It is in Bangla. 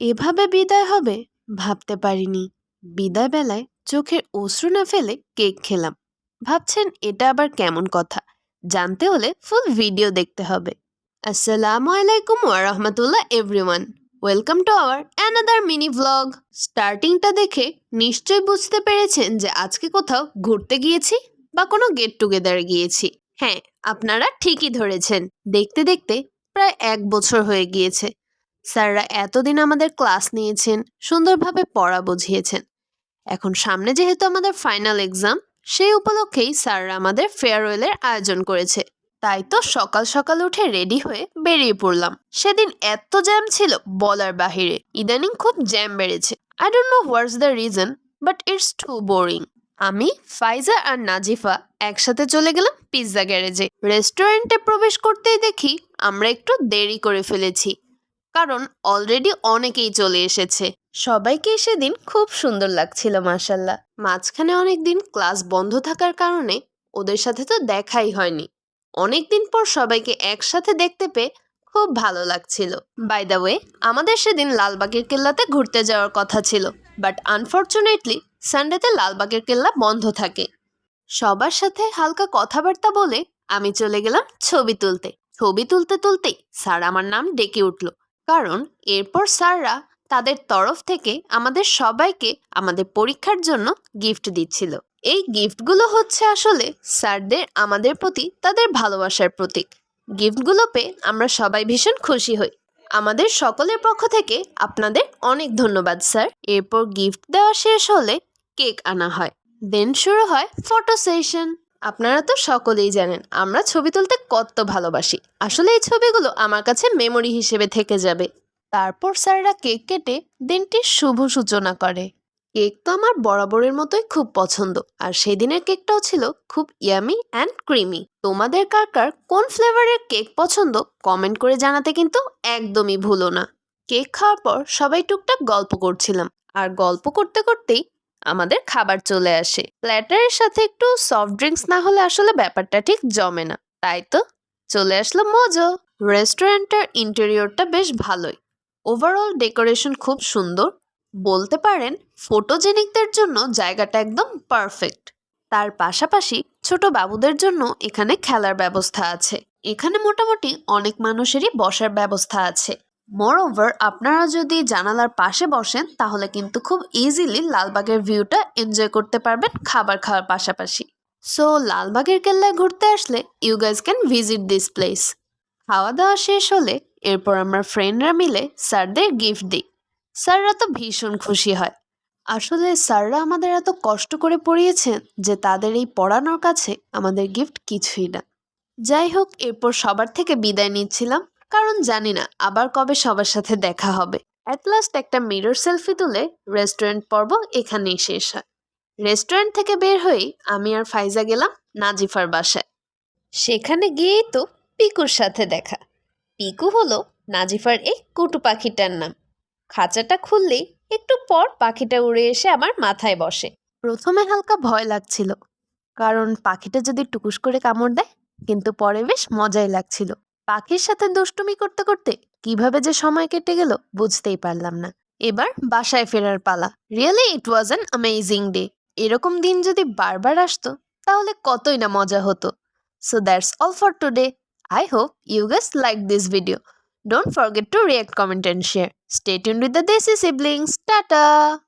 এভাবে বিদায় হবে? ভাবতে পারিনি। বিদায় বেলায় চোখের অশ্রু না ফেলে কেক খেলাম। ভাবছেন এটা আবার কেমন কথা? জানতে হলে ফুল ভিডিও দেখতে হবে। আসসালামু আলাইকুম ওয়ারহমতুল্লাহ everyone welcome to our another mini vlog স্টার্টিংটা দেখে নিশ্চয়ই বুঝতে পেরেছেন যে আজকে কোথাও ঘুরতে গিয়েছি বা কোনো গেট টুগেদারে গিয়েছি। হ্যাঁ আপনারা ঠিকই ধরেছেন। দেখতে দেখতে প্রায় এক বছর হয়ে গিয়েছে। স্যাররা এতদিন আমাদের ক্লাস নিয়েছেন, সুন্দরভাবে পড়া বুঝিয়েছেন। এখন সামনে যেহেতু আমাদের ফাইনাল এক্সাম, সেই উপলক্ষেই স্যাররা আমাদের ফেয়ারওয়েলের আয়োজন করেছে। তাই তো সকাল সকাল উঠে রেডি হয়ে বেরিয়ে পড়লাম। সেদিন এত জ্যাম ছিল বলার বাহিরে। ইদানিং খুব জ্যাম বেড়েছে। I don't know what's the reason but it's too boring আমি, ফাইজা আর নাজিফা একসাথে চলে গেলাম পিৎজা গ্যারেজে। রেস্টুরেন্টে প্রবেশ করতেই দেখি আমরা একটু দেরি করে ফেলেছি। কারণ অলরেডি অনেকেই চলে এসেছে। সবাইকে সেদিন খুব সুন্দর লাগছিল মাসাল্লাহ মাঝখানে অনেক দিন ক্লাস বন্ধ থাকার কারণে ওদের সাথে তো দেখাই হয়নি। অনেক দিন পর সবাইকে একসাথে দেখতে পেয়ে খুব ভালো লাগছিল। বাই দ্য ওয়ে আমাদের সেদিন লালবাগের কেল্লাতে ঘুরতে যাওয়ার কথা ছিল বাট আনফর্চুনেটলি সানডেতে লালবাগের কেল্লা বন্ধ থাকে। সবার সাথে হালকা কথাবার্তা বলে আমি চলে গেলাম ছবি তুলতে। ছবি তুলতে তুলতেই স্যার আমার নাম ডেকে উঠল। কারণ এরপর স্যাররা তাদের তরফ থেকে আমাদের সবাইকে আমাদের পরীক্ষার জন্য গিফট দিচ্ছিল। এই গিফটগুলো হচ্ছে আসলে স্যারদের আমাদের প্রতি তাদের ভালোবাসার প্রতীক। গিফটগুলো পেয়ে আমরা সবাই ভীষণ খুশি হই। আমাদের সকলের পক্ষ থেকে আপনাদের অনেক ধন্যবাদ, স্যার। এরপর গিফট দেওয়া শেষ হলে কেক আনা হয়। দেন শুরু হয় ফটো সেশন আপনারা তো সকলেই জানেন, আমরা ছবি তুলতে কত ভালোবাসি। আসলে এই ছবিগুলো আমার কাছে মেমোরি হিসেবে থেকে যাবে। তারপর স্যাররা কেক কেটে দিনটির শুভ সূচনা করে। কেক তো আমার বরাবরের মতোই খুব পছন্দ, আর সেদিনের কেকটাও ছিল খুব ইয়ামি অ্যান্ড ক্রিমি। তোমাদের কার কার কোন ফ্লেভারের কেক পছন্দ, কমেন্ট করে জানাতে কিন্তু একদমই ভুলো না। কেক খাওয়ার পর সবাই টুকটাক গল্প করছিলাম, আর গল্প করতে করতেই আমাদের খাবার চলে আসে। প্ল্যাটারের সাথে একটু সফট ড্রিঙ্কস না হলে আসলে ব্যাপারটা ঠিক জমে না। তাই তো? চলে আসলো মজো। রেস্টুরেন্টের ইন্টেরিয়রটা বেশ ভালোই। ওভারঅল ডেকোরেশন খুব সুন্দর। বলতে পারেন ফটোজেনিকদের জন্য জায়গাটা একদম পারফেক্ট তার পাশাপাশি ছোট বাবুদের জন্য এখানে খেলার ব্যবস্থা আছে। এখানে মোটামুটি অনেক মানুষেরই বসার ব্যবস্থা আছে। মোর ওভার আপনারা যদি জানালার পাশে বসেন, তাহলে কিন্তু খুব ইজিলি লালবাগের ভিউটা এনজয় করতে পারবেন খাবার খাওয়ার পাশাপাশি। সো লালবাগের কেল্লায় ঘুরতে আসলে you guys can visit this place খাওয়া দাওয়া শেষ হলে এরপর আমরা ফ্রেন্ডরা মিলে স্যারদের গিফট দিই। স্যাররা তো ভীষণ খুশি হয়। আসলে স্যাররা আমাদের এত কষ্ট করে পড়িয়েছেন যে তাদের এই পড়ানোর কাছে আমাদের গিফট কিছুই না। যাই হোক, এরপর সবার থেকে বিদায় নিচ্ছিলাম। কারণ জানি না, আবার কবে সবার সাথে দেখা হবে। অ্যাট লাস্ট একটা মিরর সেলফি তুলে রেস্টুরেন্ট পর্ব এখানেই শেষ হয়। রেস্টুরেন্ট থেকে বের হয়েই আমি আর ফাইজা গেলাম নাজিফার বাসায়। সেখানে গিয়েই তো পিকুর সাথে দেখা। পিকু হলো নাজিফার এই কুটু পাখিটার নাম। খাঁচাটা খুললেই একটু পর পাখিটা উড়ে এসে আমার মাথায় বসে। প্রথমে হালকা ভয় লাগছিল, কারণ পাখিটা যদি টুকুস করে কামড় দেয়, কিন্তু পরে বেশ মজাই লাগছিল। পাখির সাথে দুষ্টুমি করতে করতে কীভাবে যে সময় কেটে গেল বুঝতেই পারলাম না এবার বাসায় ফেরার পালা really it was an amazing day এরকম দিন যদি বারবার আসতো তাহলে কতই না মজা হতো so that's all for today hope you guys liked this video. Don't forget to react, comment and share. Stay tuned with the Desi siblings. Tata!